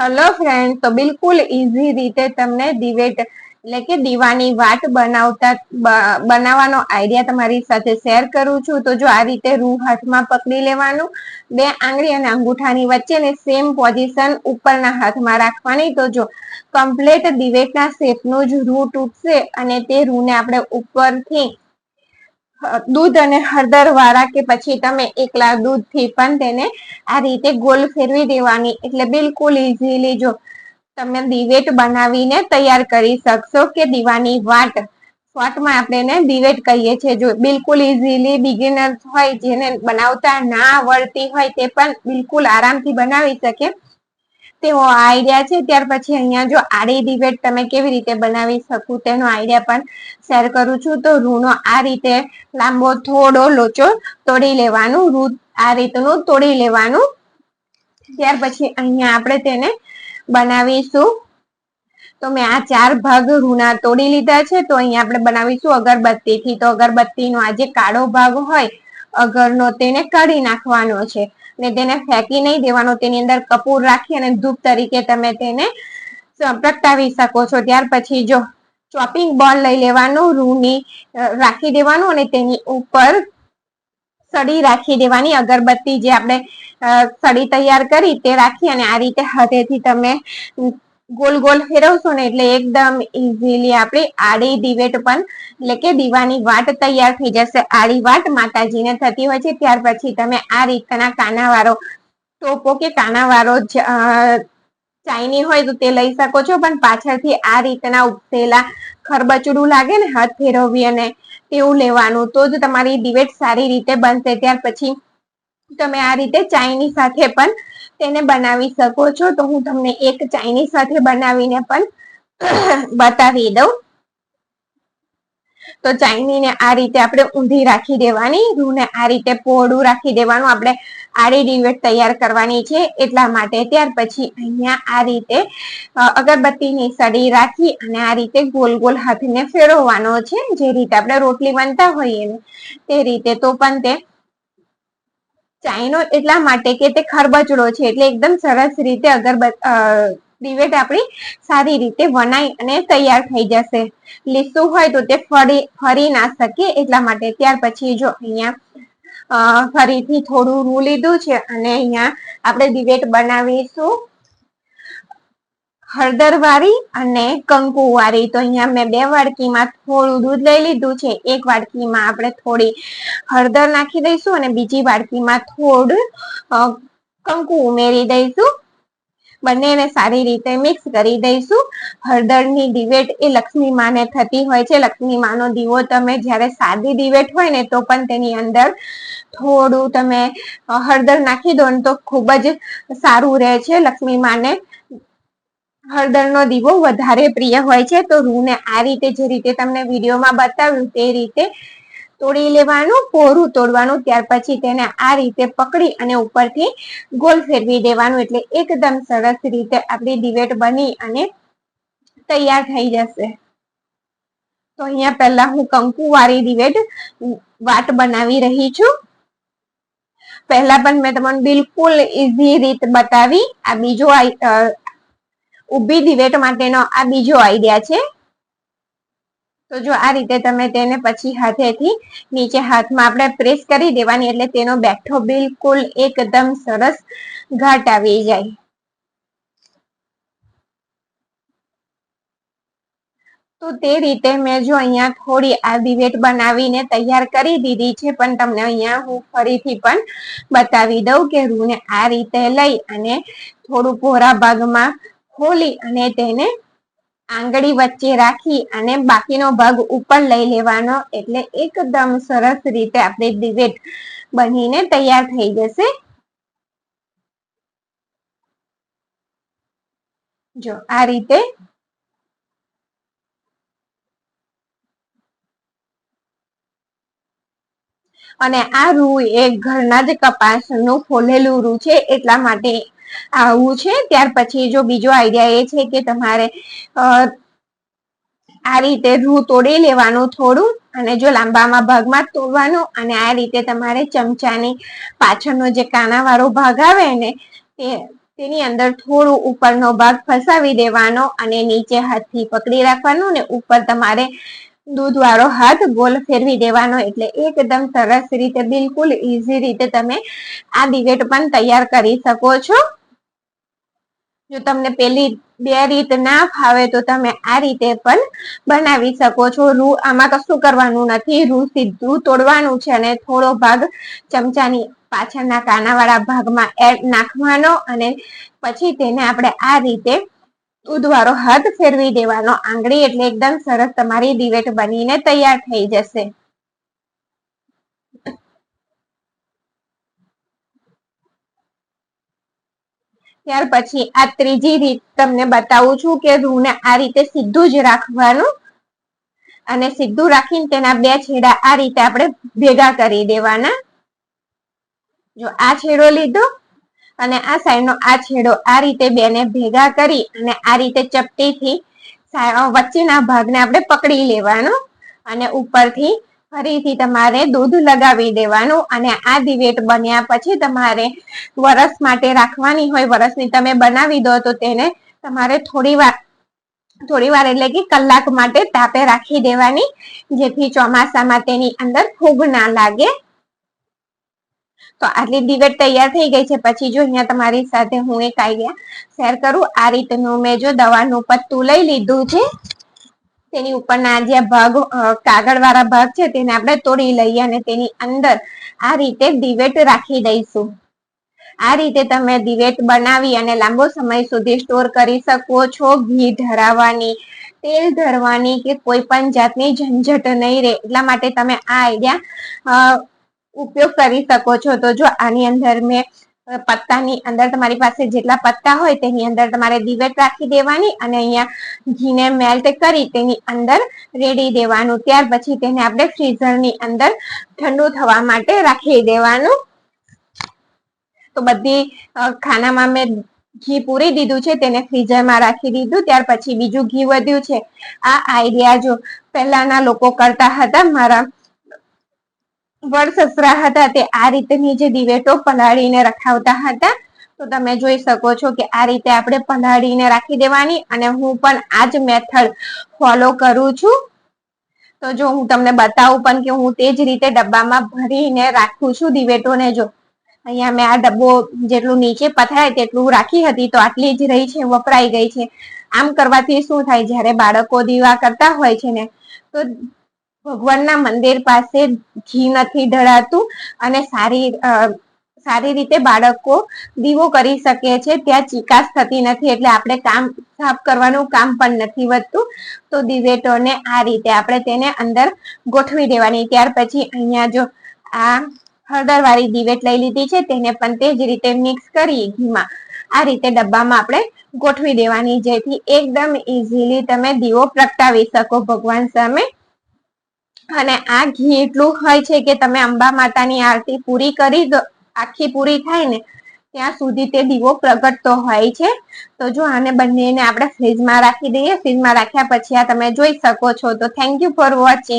Hello friend તો બિલકુલ easy રીતે તમને દિવેટ, એટલે કે દીવાની વાટ બનાવતા બનાવવાનો આઈડિયા તમારી સાથે શેર કરું છું. તો જો આ રીતે રૂ હાથમાં પકડી લેવાનું, બે આંગળી અને અંગૂઠાની વચ્ચે ને સેમ પોઝિશન ઉપરના હાથમાં રાખવાની. તો જો કમ્પ્લીટ દિવેટના શેપનું જ રૂ તૂટશે અને તે રૂને આપણે ઉપરથી દૂધ અને હળદર વાળા કે પછી તમે એકલા દૂધથી પણ તેને આ રીતે ગોલ ફેરવી દેવાની. એટલે બિલકુલ ઇઝીલી જો તમે દિવેટ બનાવીને તૈયાર કરી શકશો કે દીવાની વાટ. શોર્ટમાં આપણે એને દિવેટ કહીએ છીએ. જો બિલકુલ ઇઝીલી બિગિનર્સ હોય, જેને બનાવતા ના આવડતી હોય, તે પણ બિલકુલ આરામથી બનાવી શકે. તેવો આઈડિયા છે. ત્યાર પછી અહીંયા જો આડી ડિબેટ તમે કેવી રીતે બનાવી શકું તેનો આઈડિયા પણ શેર કરું છું. તો રૂનો આ રીતે લાંબો, થોડો, લોચો તોડી લેવાનું. રૂ આ રીતનું તોડી લેવાનું. ત્યાર પછી અહીંયા આપણે તેને બનાવીશું. તો મેં આ ચાર ભાગ રૂના તોડી લીધા છે. તો અહીંયા આપણે બનાવીશું અગરબત્તીથી. તો અગરબત્તીનો આ જે કાળો ભાગ હોય, અગરનો તેને કાઢી નાખવાનો છે. ને તેને ફેંકી નહીં દેવાનો, તેની અંદર કપૂર રાખી અને ધૂપ તરીકે તમે તેને પ્રગટાવી શકો છો. ત્યાર પછી જો ચોપિંગ બોલ લઈ લેવાનું, રૂની રાખી દેવાનું અને તેની ઉપર સડી રાખી દેવાની. અગરબત્તી જે આપણે સડી તૈયાર કરી તે રાખી અને આ રીતે હાથેથી તમે ગોલ ગોલ ફેરવશો ને એટલે એકદમ ઇઝીલી આપણી આડી દિવેટ પણ એટલે કે દીવાની વાટ તૈયાર થઈ જશે. આડી વાટ માતાજીને થતી હોય છે. ત્યાર પછી તમે આ રીતના કાનાવાળો ટોપો કે કાનાવાળો ચાઇની હોય તો તે લઈ શકો છો. પણ પાછળથી આ રીતના ઉપસેલા ખરબચડું લાગે ને, હાથ ફેરવવી અને તેવું લેવાનું. તો જ તમારી દિવેટ સારી રીતે બનશે. ત્યાર પછી તમે આ રીતે ચાઈની સાથે પણ તેને બનાવી શકો છો. તો હું તમને એક ચાઈની સાથે બનાવીને પણ બતાવી દઉં. તો ચાઇનીને આ રીતે આપણે ઊંધી રાખી દેવાની, રૂને આ રીતે પહોળું રાખી દેવાનું. આપણે આડી ડિવેટ તૈયાર કરવાની છે એટલા માટે. ત્યાર પછી અહીંયા આ રીતે અગરબત્તીની સડી રાખી અને આ રીતે ગોલ ગોલ હાથને ફેરવવાનો છે. જે રીતે આપણે રોટલી બનતા હોઈએ તે રીતે. તો પણ તે ચાઈનો એટલા માટે કે તે ખરબચડો છે. એટલે એકદમ સરસ રીતે અગરબત્તી દિવેટ આપણી સારી રીતે વનાઈ અને તૈયાર થઈ જશે. લીસું હોય તો તે ફરી ફરી ના શકે એટલા માટે. ત્યાર પછી જો અહીંયા ફરીથી થોડું રૂ લીધું છે અને અહીંયા આપણે દિવેટ બનાવીશું. હળદર વાળી અને કંકુ વાળી તો અહીંયા મેં બે વાડકીમાં થોડું દૂધ લઈ લીધું છે. એક વાડકીમાં આપણે થોડી હળદર નાખી દઈશું અને બીજી વાડકીમાં થોડું કંકુ ઉમેરી દઈશું. બંનેને સારી રીતે મિક્સ કરી દઈશું. હળદરની દિવેટ એ લક્ષ્મી માને થતી હોય છે. લક્ષ્મી માનો દીવો તમે જ્યારે સાદી દિવેટ હોય ને તો પણ તેની અંદર થોડું તમે હળદર નાખી દો ને તો ખૂબ જ સારું રહે છે. લક્ષ્મી માને હળદરનો દીવો વધારે પ્રિય હોય છે, તો રૂને આ રીતે જે રીતે તમને વિડીયોમાં બતાવ્યું તે રીતે તોડી લેવાનું, પોરું તોડવાનું, ત્યાર પછી તેને આ રીતે પકડી અને ઉપરથી ગોલ ફેરવી દેવાનું. એટલે એકદમ સરસ રીતે આપણી દિવેટ બની અને તૈયાર થઈ જશે. તો અહીંયા પહેલા હું કંકુ વાળી દિવેટ વાટ બનાવી રહી છું. પહેલા પણ મેં તમને બિલકુલ ઈઝી રીત બતાવી. આ બીજો ઊભી દિવેટ માટેનો આ બીજો આઈડિયા છે. તો જો આ રીતે તમે તેને પછી હાથેથી નીચે હાથમાં આપણે પ્રેસ કરી દેવાની એટલે તેનો બેઠો બિલકુલ એકદમ સરસ ઘાટ આવી જાય. તો તે રીતે મેં જો અહીંયા થોડી આ દિવેટ બનાવીને તૈયાર કરી દીધી છે, પણ તમને અહીંયા હું ફરીથી પણ બતાવી દઉં કે રૂને આ રીતે લઈ અને થોડું ભોરા ભાગમાં ખોલી અને તેને આંગળી વચ્ચે રાખી અને બાકીનો ભાગ ઉપર લઈ લેવાનો. એટલે એકદમ સરસ રીતે આપણે દિવેટ બનીને તૈયાર થઈ જશે. જો, આ રીતે અને આ રૂ એ ઘરના જ કપાસનું ફોલેલું રૂ છે, એટલા માટે આવું છે. ત્યાર પછી જો બીજો આઈડિયા એ છે કે તમારે આ રીતે રૂ તોડી લેવાનું થોડું અને જો લાંબામાં ભાગમાં તોડવાનું અને આ રીતે તમારે ચમચાની પાછળનો જે કાનાવાળો ભાગ આવે ને, તે, તેની અંદર થોડું ઉપરનો ભાગ ફસાવી દેવાનો અને નીચે હાથથી પકડી રાખવાનું ને ઉપર તમારે દૂધ વાળો હાથ ગોલ ફેરવી દેવાનો. એટલે એકદમ સરસ રીતે, બિલકુલ ઈઝી રીતે તમે આ દિવેટ પણ તૈયાર કરી શકો છો. જો તમને પેલી બે રીત ના ફાવે તો તમે આ રીતે પણ બનાવી શકો છો. રૂ આમાં કશું કરવાનું નથી. રૂ સીધું તોડવાનું છે અને થોડો ભાગ ચમચાની પાછળના કાનાવાળા ભાગમાં એડ નાખવાનો અને પછી તેને આપણે આ રીતે દૂધવાળો હાથ ફેરવી દેવાનો. આંગળી એટલે એકદમ સરસ તમારી દિવેટ બનીને તૈયાર થઈ જશે. ત્યાર પછી આ ત્રીજી રીત તમને બતાવું છું કે રૂને આ રીતે સીધું જ રાખવાનું અને સીધું રાખીને તેના બે છેડા આ રીતે આપણે ભેગા કરી દેવાના. જો આ છેડો લીધો અને આ સાઈડનો આ છેડો આ રીતે બેને ભેગા કરી અને આ રીતે ચપટીથી વચ્ચેના ભાગને આપણે પકડી લેવાનો અને ઉપરથી ફરીથી તમારે દૂધ લગાવી દેવાનું અને આ દિવેટ બન્યા પછી તમારે વરસ માટે રાખવાની હોય, વરસની તમે બનાવી દો તો તેને તમારે થોડી વાર થોડી વાર એટલે કે કલાક માટે તાપે રાખી દેવાની, જેથી ચોમાસામાં તેની અંદર ફૂગ ના લાગે. તો આટલી દિવેટ તૈયાર થઈ ગઈ છે. પછી જો અહીંયા તમારી સાથે હું એક આઈડિયા શેર કરું. આ રીતનું મેં જો દવાનું પત્તું લઈ લીધું છે. તેની ઉપરના જે ભાગ કાગળ વાળા ભાગ છે તેને આપણે તોડી લઈએ અને તેની અંદર આ રીતે દિવેટ રાખી દઈશું. આ રીતે તમે દિવેટ બનાવી અને લાંબો સમય સુધી સ્ટોર કરી શકો છો. ઘી ધરાવવાની તેલ ધરવાની કે કોઈ પણ જાતની ઝંઝટ નહીં રહે. એટલા માટે તમે આ આઈડિયા ઉપયોગ કરી શકો છો. તો જો આની અંદર મેં પત્તાની અંદર તમારી પાસે જેટલા પત્તા હોય તેની અંદર તમારે દિવેટ રાખી દેવાની અને અહીંયા ઘીને મેલ્ટ કરી તેની અંદર રેડી દેવાનું. ત્યાર પછી તેને આપણે ફ્રીઝરની અંદર ઠંડુ થવા માટે રાખી દેવાનું. તો બધી ખાનામાં મેં ઘી પૂરી દીધું છે, તેને ફ્રીઝરમાં રાખી દીધું. ત્યાર પછી બીજું ઘી વધ્યું છે. આ આઈડિયા જો પહેલાના લોકો કરતા હતા, મારા વડ હતા તે આ રીતની જે દિવેટો પલાળીને રખાવતા હતા, તો તમે જોઈ શકો છો કે આ રીતે આપણે પલાળીને રાખી દેવાની અને હું પણ આ જ મેથડ ફોલો કરું છું. તો જો હું તમને બતાવું પણ કે હું તે જ રીતે ડબ્બામાં ભરીને રાખું છું દિવેટોને જો. અહીંયા મેં આ ડબ્બો જેટલું નીચે પથરાય તેટલું રાખી હતી, તો આટલી જ રહી છે, વપરાઈ ગઈ છે. આમ કરવાથી શું થાય? જ્યારે બાળકો દીવા કરતા હોય છે ને, તો ભગવાનના મંદિર પાસે ઘી નથી ઢળાતું અને સારી સારી રીતે બાળકો દીવો કરી શકે છે. ત્યાં ચિકાસ થતી નથી એટલે આપણે કામ સાફ કરવાનું કામ પણ નથી વધતું. તો દિવેટોને આ રીતે આપણે તેને અંદર ગોઠવી દેવાની. ત્યાર પછી અહીંયા જો આ હળદર વાળી દિવેટ લઈ લીધી છે, તેને પણ તે જ રીતે મિક્સ કરી ઘીમાં આ રીતે ડબ્બામાં આપણે ગોઠવી દેવાની, જેથી એકદમ ઇઝીલી તમે દીવો પ્રગટાવી શકો ભગવાન સામે. અને આ ઘી એટલું હોય છે કે તમે અંબા માતાની આરતી પૂરી કરી આખી પૂરી થાય ને, ત્યાં સુધી તે દીવો પ્રગટતો હોય છે. તો જો આને બંનેને આપણે ફ્રીજમાં રાખી દઈએ ફ્રીજમાં રાખ્યા પછી આ તમે જોઈ શકો છો. તો થેન્ક યુ ફોર વોચિંગ